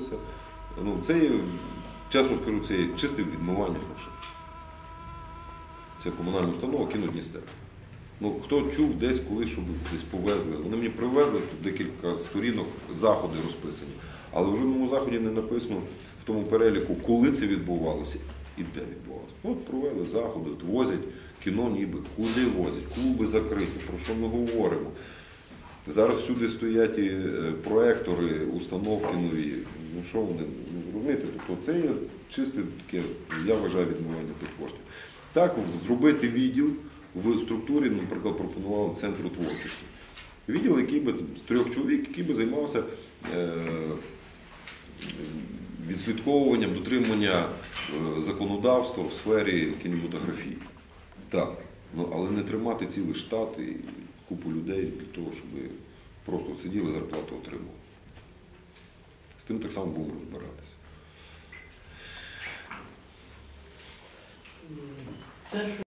розписувалися. Ну, це чесно скажу, це є чисте відмивання грошей. Це комунальна установа кіно Дністер. Ну, хто чув десь колись, щоб десь повезли. Вони мені привезли тут декілька сторінок, заходи розписані. Але в жодному заході не написано в тому переліку, коли це відбувалося і де відбувалося. Ну, От провели заходи, от возять кіно ніби, куди возять, клуби закриті, про що ми говоримо. Зараз всюди стоять і, е, проектори, установки нові. Ну що вони ну, розумієте? Тобто це є чисте таке, я вважаю, відмивання тих коштів. Так, зробити відділ в структурі, наприклад, пропонував центру творчості. Відділ, який би з трьох чоловік, який би займався е, відслідковуванням, дотримання е, законодавства в сфері кінематографії. Так, ну, але не тримати цілий штат і купу людей для того, щоб просто сиділи, зарплату отримували. З тим так само будемо розбиратися. Що